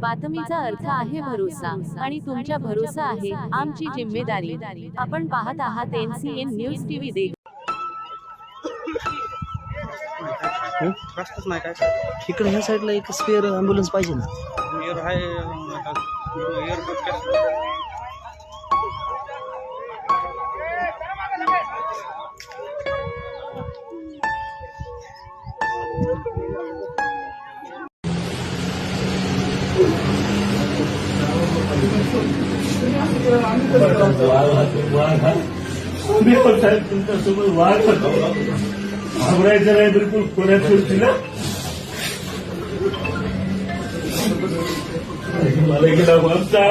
बातमीचा अर्थ आहे भरोसा आणि तुमच्या भरोसा आहे आमची जिम्मेदारी. आपण पाहत आहात एनसीएन न्यूज टीव्ही दे रस्ताच नाही काय? इकडे ह्या साईडला एक स्पेअर ॲम्ब्युलन्स पाहिजे ना. एअर आहे आता एअरपोर्ट काय साहेब तुमच्यासोबत वाद घाबरायचं नाही बिलकुल कोण्याच गोष्टीला मला गेला वामचा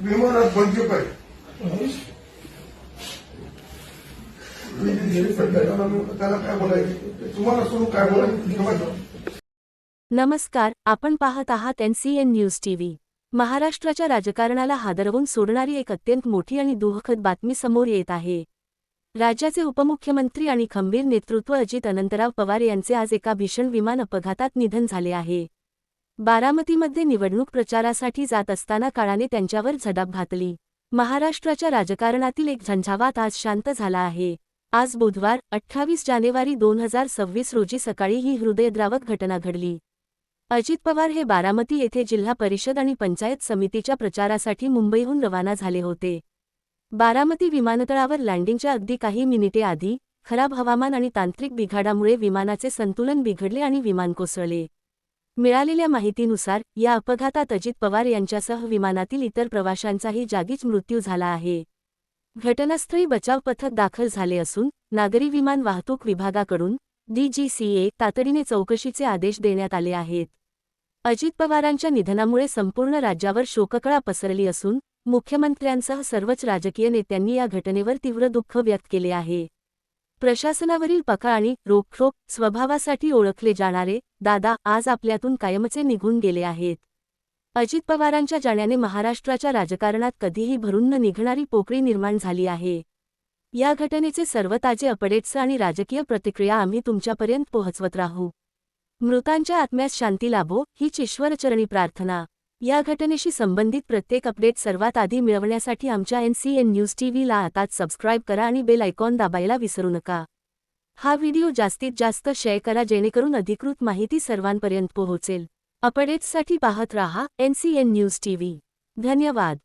विमानात बंदी पाहिजे नमस्कार आपण पाहत आहात एनसीएन न्यूज टीव्ही महाराष्ट्राच्या राजकारणाला हादरवून सोडणारी एक अत्यंत मोठी आणि दुःखद बातमी समोर येत आहे. राज्याचे उपमुख्यमंत्री आणि खंबीर नेतृत्व अजित अनंतराव पवार यांचे आज एका भीषण विमान अपघातात निधन झाले आहे. बारामतीमध्ये निवडणूक प्रचारासाठी जात असताना काळाने त्यांच्यावर झडाप घातली. महाराष्ट्राच्या राजकारणातील एक झंझावात आज शांत झाला आहे. आज बुधवार अठ्ठावीस जानेवारी दोन हजार सव्वीस रोजी सकाळी ही हृदयद्रावक घटना घडली. अजित पवार हे बारामती येथे जिल्हा परिषद आणि पंचायत समितीच्या प्रचारासाठी मुंबईहून रवाना झाले होते. बारामती विमानतळावर लँडिंगच्या अगदी काही मिनिटे आधी खराब हवामान आणि तांत्रिक बिघाडामुळे विमानाचे संतुलन बिघडले आणि विमान कोसळले. मिळालेल्या माहितीनुसार या अपघातात अजित पवार यांच्यासह विमानातील इतर प्रवाशांचाही जागीच मृत्यू झाला आहे. घटनास्थळी बचाव पथक दाखल झाले असून नागरी विमान वाहतूक विभागाकडून डीजीसीए तातडीने चौकशीचे आदेश देण्यात आले आहेत. अजित पवारांच्या निधनामुळे संपूर्ण राज्यावर शोककळा पसरली असून मुख्यमंत्र्यांसह सर्वच राजकीय नेत्यांनी या घटनेवर तीव्र दुःख व्यक्त केले आहे. प्रशासनावरील पका आणि रोखरोख स्वभावासाठी ओळखले जाणारे दादा आज आपल्यातून कायमचे निघून गेले आहेत. अजित पवारांच्या जाण्याने महाराष्ट्राच्या राजकारणात कधीही भरून न निघणारी पोकळी निर्माण झाली आहे. या घटनेचे सर्व ताजे अपडेट्स आणि राजकीय प्रतिक्रिया आम्ही तुमच्यापर्यंत पोहोचवत राहू. मृतांच्या आत्म्यास शांती लाभो हीच ईश्वरचरणी प्रार्थना. या घटनेशी संबंधित प्रत्येक अपडेट सर्वात आधी मिळवण्यासाठी आमच्या एन सी एन न्यूज टीव्हीला आताच सबस्क्राईब करा आणि बेल आयकॉन दाबायला विसरू नका. हा व्हिडिओ जास्तीत जास्त शेअर करा जेणेकरून अधिकृत माहिती सर्वांपर्यंत पोहोचेल. अपडेट्ससाठी पाहत राहा एनसीएन न्यूज टीव्ही धन्यवाद.